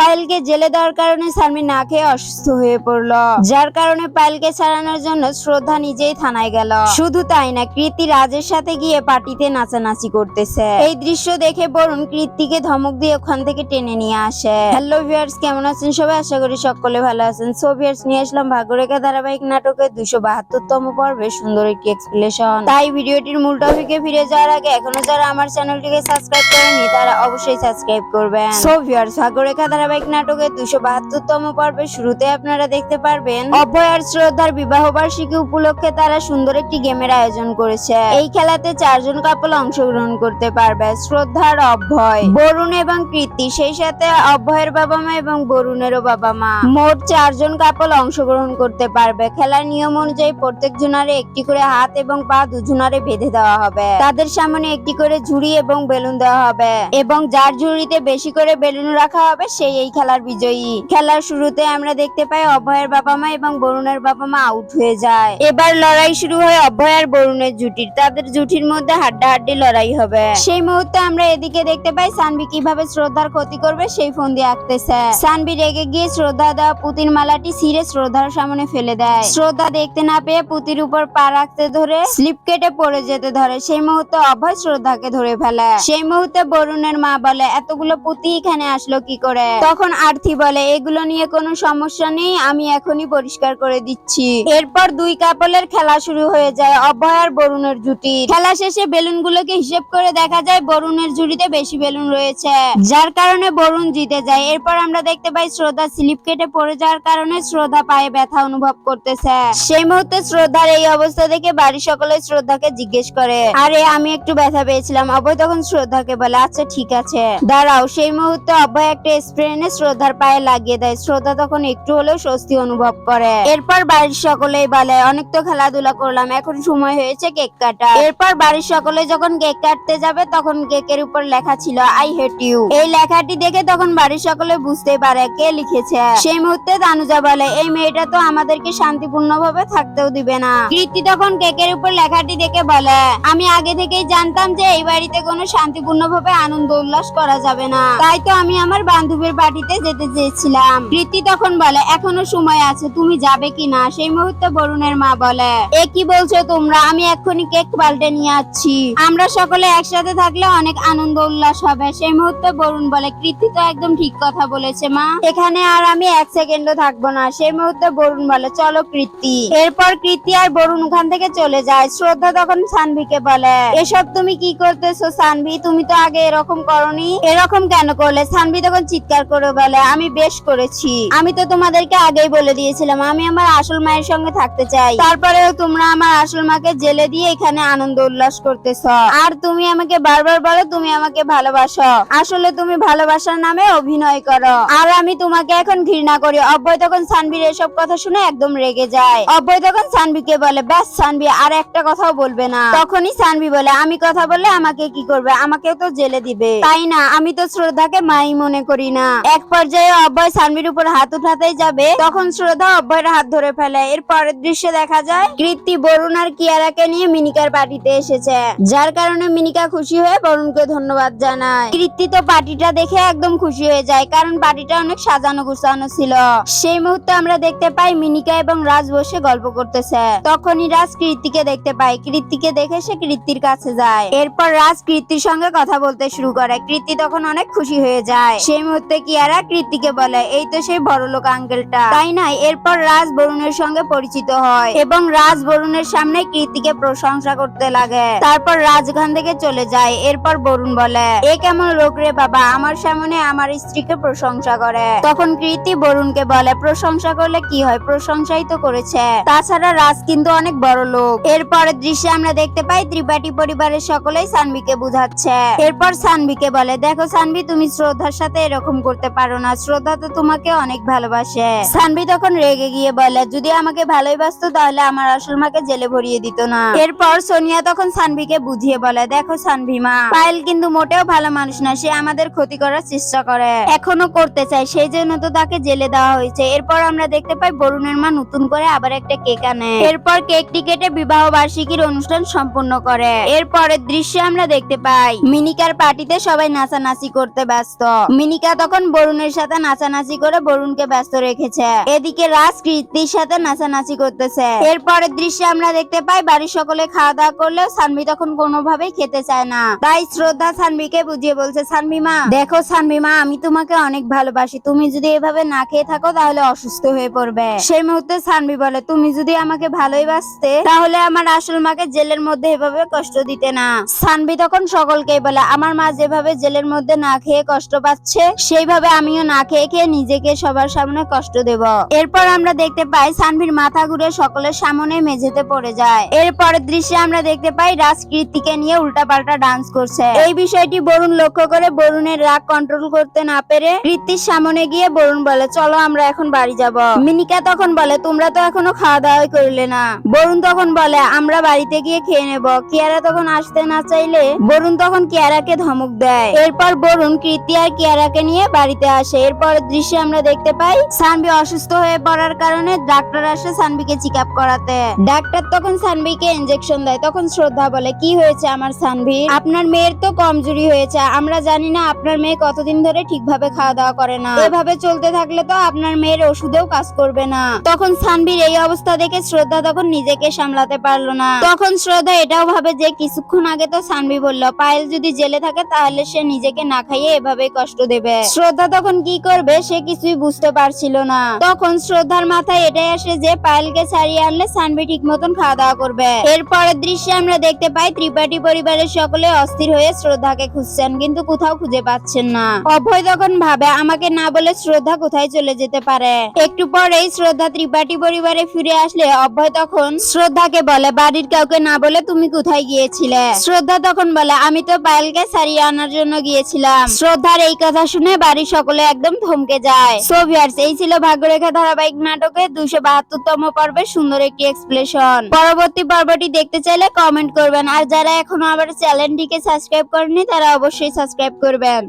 পায়েলকে জেলে দেওয়ার কারণে শারমিন না খেয়ে অসুস্থ হয়ে পড়ল। যার কারণে পায়েলকে ছাড়ানোর জন্য শ্রদ্ধা নিজেই থানায় গেল। শুধু তাই না, কৃতি রাজের সাথে গিয়ে পার্টিতে নাচানাচি করতেছে। এই দৃশ্য দেখে বরুণ কৃতিকে ধমক দিয়ে ওখান থেকে টেনে নিয়ে আসে। হ্যালো ভিউয়ার্স, কেমন আছেন সবাই? আশা করি সকলে ভালো আছেন। সো ভিউয়ার্স, নিয়ে আসলাম ভাগ্যরেখা ধারাবাহিক নাটকের দুশো বাহাত্তরতম পর্বে সুন্দর একটি এক্সপ্লেশন তাই ভিডিওটির মূল টপিকে ফিরে যাওয়ার আগে এখনও যারা আমার চ্যানেলটিকে সাবস্ক্রাইব করেনি তারা অবশ্যই সাবস্ক্রাইব করবেন। সো ভিউয়ার্স ভাগ্যরেখা ধারাবাহিক নাটকের দুশো বাহাত্তরতম পর্বে শুরুতে আপনারা দেখতে পারবেন, অভয় আর শ্রদ্ধার বিবাহ বার্ষিকী উপলক্ষে তারা সুন্দর একটি গেমের আয়োজন করেছে। এই খেলাতে চারজন কাপল অংশগ্রহণ করতে পারবে, শ্রদ্ধার অভয়, বরুণ এবং কৃতি। সেই সাথে অভয়ের বাবা মা এবং বরুণেরও বাবা মা। মোট চারজন কাপল অংশগ্রহণ করতে পারবে। খেলার নিয়ম অনুযায়ী প্রত্যেক জনারে একটি করে হাত এবং পা দুজনারে বেঁধে দেওয়া হবে। তাদের সামনে একটি করে ঝুড়ি এবং বেলুন দেওয়া হবে। এবং যার ঝুড়িতে বেশি করে বেলুন রাখা হবে, সেই এই খেলার বিজয়ী। খেলার শুরুতে আমরা দেখতে পাই অভয়ের বাবা মা এবং বরুণের বাবা মা আউট হয়ে যায়। এবার লড়াই শুরু হয় অভয় আর বরুণের জুটির। তাদের জুটির মধ্যে হাড্ডাহাড্ডি লড়াই হবে। সেই মুহূর্তে আমরা এদিকে দেখতে পাই সানবি কীভাবে শ্রদ্ধার ক্ষতি করবে সেই ফোন দিয়ে আঁকতেছে। সানবি রেগে গিয়ে শ্রদ্ধা দেওয়া পুতির মালাটি ছিঁড়ে শ্রদ্ধার সামনে ফেলে দেয়। শ্রদ্ধা দেখতে না পেয়ে পুতির উপর পা রাখতে ধরে স্লিপ কেটে পড়ে যেতে ধরে। সেই মুহূর্তে অভয় শ্রদ্ধাকে ধরে ফেলে। সেই মুহূর্তে বরুণের মা বলে, এতগুলো পুতি এখানে আসলো কি করে? তখন আর্থি বলে, এগুলো নিয়ে কোনো সমস্যা নেই, আমি এখনই পরিষ্কার করে দিচ্ছি। এরপর দুই কাপলের খেলা শুরু হয়ে যায় অভয় আর বরুণের জুটি। খেলা শেষে বেলুন গুলোকে হিসেব করে দেখা যায় বরুণের ঝুড়িতে বেশি বেলুন রয়েছে। যার কারণে বরুণ জিতে যায়। এরপর আমরা দেখতে পাই শ্রদ্ধা স্লিপ কেটে পড়ে যাওয়ার কারণে শ্রদ্ধা পায়ে ব্যথা অনুভব করতেছে। সেই মুহূর্তে শ্রদ্ধার এই অবস্থা দেখে বাড়ির সকলে শ্রদ্ধাকে জিজ্ঞেস করে, আরে, আমি একটু ব্যথা পেয়েছিলাম। অভয় তখন শ্রদ্ধাকে বলে আচ্ছা ঠিক আছে। দাঁড়াও। সেই মুহূর্তে অভয় একটা স্প্রে এনে শ্রদ্ধার পায়ে লাগিয়ে দেয়। শ্রদ্ধা তখন একটু হলেও স্বস্তি অনুভব করে। এরপর বাড়ির সকলেই বলে, অনেক তো খেলাধুলা করলাম, এখন সময় হয়েছে কেক কাটা এরপর বাড়ির সকলে যখন কেক কাটতে যাবে, তখন কেকের উপর লেখা ছিল, আই হেট ইউ। এই লেখাটি দেখে তখন বাড়ির সকলে বুঝতে পারে কে লিখেছে। সেই মুহূর্তে তানুজা বলে, এই মেয়েটা তো আমাদেরকে শান্তিপূর্ণ ভাবে থাকতেও দিবে না। কীর্তি তখন কেকের উপর লেখাটি দেখে বলে, আমি আগে থেকেই জানতাম যে এই বাড়িতে কোনো শান্তিপূর্ণ ভাবে আনন্দ উল্লাস করা যাবে না। তাই তো আমি আমার বান্ধবীর বাড়িতে যেতে চেয়েছিলাম। কীর্তি তখন বলে, এখনও সময় আছে, তুমি যাবে কি না সেই মুহূর্তে বরুণের মা বলে, এ কি বলছো তোমরা? আমি এক্ষুনি কেক পাল্টে নিয়ে আসছি। আমরা সকলে একসাথে থাকলে অনেক আনন্দ, উল্লাস হবে। সেই মুহূর্তে বরুণ বলে কীর্তি তো একদম ঠিক কথা বলেছে, মা। এখানে আর আমি এক সেকেন্ডও থাকব না। সেই মুহূর্তে বরুণ বলে, চলো কীর্তি এরপর কীর্তি আর বরুণ ওখান থেকে চলে যায়। শ্রদ্ধা তখন সানভিকে বলে, এসব তুমি কি করতেছো সানভি? তুমি তো আগে এরকম করনি। এরকম কেন করলে? সানভি তখন চিৎকার করে বলে আমি বেশ করেছি। আমি তো তোমাদেরকে আগেই বলে দিয়েছিলাম, আমি আমার আসল মায়ের সঙ্গে থাকতে চাই। তারপরেও তোমরা আমার আসল মাকে জেলে দিয়ে এখানে আনন্দ উল্লাস করতেছ। আর তুমি আমাকে বারবার বলো, তুমি আমাকে ভালোবাসো। আসলে তুমি ভালোবাসার নামে অভিনয় করো। আর আমি তোমাকে এখন ঘৃণা করি। অভয় তখন সানভির এসব কথা শুনে একদম রেগে যায়। অভয় তখন সানভিকে বলে, ব্যাস সানভি আর একটা কথাও বলবে না। তখনই সানবি বলে, আমি কথা বললে আমাকে কি করবে? আমাকেও তো জেলে দিবে। তাই না? আমি তো শ্রদ্ধাকে মাই মনে করি না। এক পর্যায়ে অভয় সানভির উপর হাত উঠাতেই যাবে। তখন শ্রদ্ধা অভয়ের হাত ধরে ফেলে। এর পরের দৃশ্যে দেখা যায় কৃত্তি বরুণ আর কিয়ারাকে নিয়ে মিনিকার পার্টিতে এসেছে। যার কারণে মিনিকা খুশি হয়ে বরুণকে ধন্যবাদ জানায়। কৃত্তি তো পার্টিটা দেখে একদম খুশি হয়ে যায়, কারণ পার্টিটা অনেক সাজানো গুছানো ছিল। সেই মুহূর্তে আমরা দেখতে পাই মিনিকা এবং রাজ বসে গল্প করতেছে। তখনই রাজ কৃত্তিকে দেখতে পায়। কৃত্তিকে দেখে সে কৃত্তির কাছে যায়। এরপর রাজ কৃত্তির সঙ্গে কথা বলতে শুরু করে। কৃত্তি তখন অনেক খুশি হয়ে যায়। সেই মুহূর্তে কিয়ারা কৃত্তিকে বলে? এই তো সেই বড় লোক আঙ্কেলটা। তাই না এরপর রাজ বরুণের সঙ্গে পরিচিত হয় এবং রাজ বরুণের সামনে কৃত্তিকে প্রশংসা করতে লাগে। তারপর রাজ থেকে চলে যায়। এরপর বরুণ বলে, এ কেমন লোক রে বাবা? আমার সামনে আমার স্ত্রীকে প্রশংসা করে। তখন কৃতি বরুণকে বলে, প্রশংসা করলে কি হয়? প্রশংসাই তো করেছে। তাছাড়া রাজ কিন্তু অনেক বড় লোক। এরপরের দৃশ্যে আমরা দেখতে পাই ত্রিপাঠী পরিবারের সকলেই সানভিকে বুঝাচ্ছে। এরপর সানভিকে বলে, দেখো সানভি, তুমি শ্রদ্ধার সাথে এরকম করতে পারো না। শ্রদ্ধা তো তোমাকে অনেক ভালোবাসে। সানভি তখন রেগে গিয়ে বলে, যদি আমাকে ভালোই বাসতো তাহলে আমার আসল মাকে জেলে ভরিয়ে দিত না। এরপর সোনিয়া তখন সানভিকে বুঝিয়ে বলে, দেখো সানভি মা, পায়েল কিন্তু মোটেও ভালো মানুষ না, সে আমাদের ক্ষতি করার চেষ্টা করে। এখনও করতে চায়, সেই জন্য তো তাকে জেলে দেওয়া হয়েছে। এরপর আমরা দেখতে পাই বরুণের মা নতুন করে আবার একটা কেক আনে। এরপর কেকটি কেটে বিবাহ বার্ষিকীর অনুষ্ঠান সম্পূর্ণ করে। এরপরের দৃশ্যে আমরা দেখতে পাই, মিনিকার পার্টিতে সবাই নাচানাচি করতে ব্যস্ত। মিনিকা তখন বরুণের সাথে নাচানাচি করে বরুণকে ব্যস্ত রেখেছে। এদিকে রাজ কীর্তির সাথে নাচানাচি করতেছে। এরপরের দৃশ্যে আমরা দেখতে পাই, বাড়ির সকলে খাওয়া দাওয়া করলেও সানভি তখন কোনোভাবেই খেতে চায় না। তাই শ্রদ্ধা সানভিকে বুঝিয়ে বলছে, সানভি মা, দেখো সানভি মা, আমি তোমাকে অনেক ভালোবাসি। তুমি যদি এভাবে না খেয়ে থাকো, তাহলে অসুস্থ হয়ে পড়বে। সেই মুহূর্তে সানভি বলে, তুমি যদি আমাকে ভালোই বাসতে তাহলে আমার আসল মাকে জেলের মধ্যে এভাবে কষ্ট দিতে না। সানভি তখন সকলকেই বলে, আমার মা যেভাবে জেলের মধ্যে না খেয়ে কষ্ট পাচ্ছে, সেইভাবে আমিও না খেয়ে খেয়ে নিজেকে সবার সামনে কষ্ট দেব। এরপর আমরা দেখতে পাই সানভির মাথা ঘুরে সকলের সামনে মেঝেতে পড়ে যায়। এরপরের দৃশ্যে আমরা দেখতে পাই রাজ কীর্তিকে নিয়ে উল্টাপাল্টা ডান্স করছে। এই বিষয়টি বরুণ লক্ষ্য করে বরুণের রাগ কন্ট্রোল করতে না পেরে কীর্তির সামনে গিয়ে বরুণ বলে, চলো আমরা এখন বাড়ি যাব। মিনিকা তখন বলে, তোমরা তো এখনও খাওয়া দাওয়াই করলে না। বরুণ তখন বলে, আমরা বাড়িতে গিয়ে খেয়ে নেব। কিয়ারা তখন আসতে না চাইলে বরুণ তখন কিয়ারাকে ধমক দেয়। এরপর বরুণ কীর্তি আর কিয়ারাকে নিয়ে বাড়িতে আসে। এরপর দৃশ্যে আমরা দেখতে পাই, সানভি অসুস্থ হয়ে পড়ার কারণে ডাক্তার আসে সানভিকে চেক আপ করাতে। ডাক্তার তখন সানভিকে ইনজেকশন দেয়, তখন শ্রদ্ধা বলে, কি হয়েছে আমার সানভি? আপনার মেয়ের তো কমজোরি হয়েছে, আমরা জানি না আপনার মেয়ে কতদিন ধরে ঠিকভাবে খাওয়া দাওয়া করে না। এভাবে চলতে থাকলে তো আপনার মেয়ের ওষুধেও কাজ করবে না। তখন সানভির এই অবস্থা দেখে শ্রদ্ধা তখন নিজেকে সামলাতে পারল না। তখন শ্রদ্ধা এটাও ভাবে যে, কিছুক্ষণ আগে তো সানভি বলল, পায়েল যদি জেলে থাকে তাহলে সে নিজেকে না খাইয়ে এভাবে কষ্ট দেবে। শ্রদ্ধা তখন কি করবে সে কিছুই বুঝতে পারছিল না। তখন শ্রদ্ধার মাথায় এটাই আসে যে পায়েলকে ছাড়িয়ে আনলে সানভি ঠিক মতন খাওয়া দাওয়া করবে। এরপরের দৃশ্যে আমরা দেখতে পাই ত্রিপাঠী পরিবারের সকলে অস্থির হয়ে শ্রদ্ধাকে খুঁজছেন, কিন্তু কোথাও খুঁজে পাচ্ছেন না। অভয় তখন ভাবে, আমাকে না বলে শ্রদ্ধা কোথায় চলে যেতে পারে? একটু পরেই শ্রদ্ধা ত্রিপাঠী পরিবারে ফিরে আসলে অভয় তখন শ্রদ্ধাকে বলে, বাড়ির কাউকে না বলে তুমি কোথায় গিয়েছিলে? শ্রদ্ধা তখন বলে, আমি তো পায়েলকে সারিয়ে আনার জন্য গিয়েছিলাম। শ্রদ্ধার এই কথা শুনে বাড়ির সকলে একদম থমকে যায়। সো ভিউয়ার্স এই ছিল ভাগ্যরেখা ধারাবাহিক নাটকের দুশো বাহাত্তরতম পর্বের সুন্দর একটি এক্সপ্লেশন পরবর্তী পর্বটি দেখতে চাইলে কমেন্ট করবেন। আর যারা এখনও আবার চ্যানেলটিকে সাবস্ক্রাইব করেনি তারা অবশ্যই সাবস্ক্রাইব করবেন।